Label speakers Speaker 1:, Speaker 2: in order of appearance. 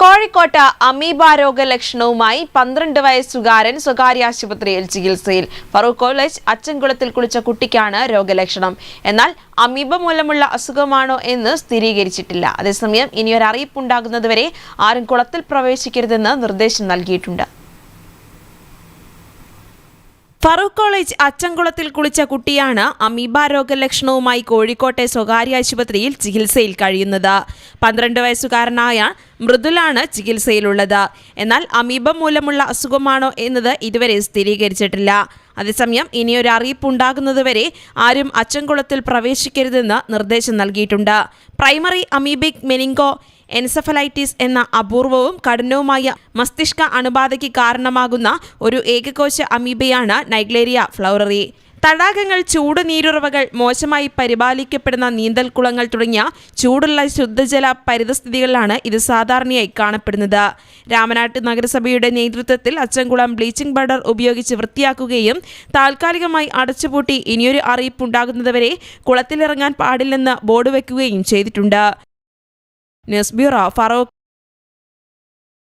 Speaker 1: കോഴിക്കോട്ട് അമീബ രോഗലക്ഷണവുമായി പന്ത്രണ്ട് വയസ്സുകാരൻ സ്വകാര്യ ആശുപത്രിയിൽ ചികിത്സയിൽ. ഫറൂഖ് കോളേജ് അച്ചൻകുളത്തിൽ കുളിച്ച കുട്ടിക്കാണ് രോഗലക്ഷണം. എന്നാൽ അമീബ മൂലമുള്ള അസുഖമാണോ എന്ന് സ്ഥിരീകരിച്ചിട്ടില്ല. അതേസമയം ഇനിയൊരു അറിയിപ്പുണ്ടാകുന്നതുവരെ ആരും കുളത്തിൽ പ്രവേശിക്കരുതെന്ന് നിർദ്ദേശം നൽകിയിട്ടുണ്ട്. ഫറൂഖ് കോളേജ് അച്ചൻകുളത്തിൽ കുളിച്ച കുട്ടിയാണ് അമീബ രോഗലക്ഷണവുമായി കോഴിക്കോട്ടെ സ്വകാര്യ ആശുപത്രിയിൽ ചികിത്സയിൽ കഴിയുന്നത്. പന്ത്രണ്ട് വയസ്സുകാരനായ മൃദുലാണ് ചികിത്സയിലുള്ളത്. എന്നാൽ അമീബ മൂലമുള്ള അസുഖമാണോ എന്നത് ഇതുവരെ സ്ഥിരീകരിച്ചിട്ടില്ല. അതേസമയം ഇനിയൊരു അറിയിപ്പ് ഉണ്ടാകുന്നതുവരെ ആരും അച്ചൻകുളത്തിൽ പ്രവേശിക്കരുതെന്ന് നിർദ്ദേശം നൽകിയിട്ടുണ്ട്. പ്രൈമറി അമീബിക് മെനിങ്കോ എൻസഫലൈറ്റിസ് എന്ന അപൂർവവും കഠിനവുമായ മസ്തിഷ്ക അണുബാധയ്ക്ക് കാരണമാകുന്ന ഒരു ഏകകോശ അമീബയാണ് നൈഗ്ലേരിയ ഫ്ലൗററി. തടാകങ്ങൾ ചൂട് നീരുറവകൾ മോശമായി പരിപാലിക്കപ്പെടുന്ന നീന്തൽക്കുളങ്ങൾ തുടങ്ങിയ ചൂടുള്ള ശുദ്ധജല പരിതസ്ഥിതികളിലാണ് ഇത് സാധാരണയായി കാണപ്പെടുന്നത്. രാമനാട്ട് നഗരസഭയുടെ നേതൃത്വത്തിൽ അച്ചൻകുളം ബ്ലീച്ചിംഗ് പൗഡർ ഉപയോഗിച്ച് വൃത്തിയാക്കുകയും താൽക്കാലികമായി അടച്ചുപൂട്ടി ഇനിയൊരു അറിയിപ്പുണ്ടാകുന്നതുവരെ കുളത്തിലിറങ്ങാൻ പാടില്ലെന്ന് ബോർഡ് വയ്ക്കുകയും ചെയ്തിട്ടുണ്ട്. News bureau Farooq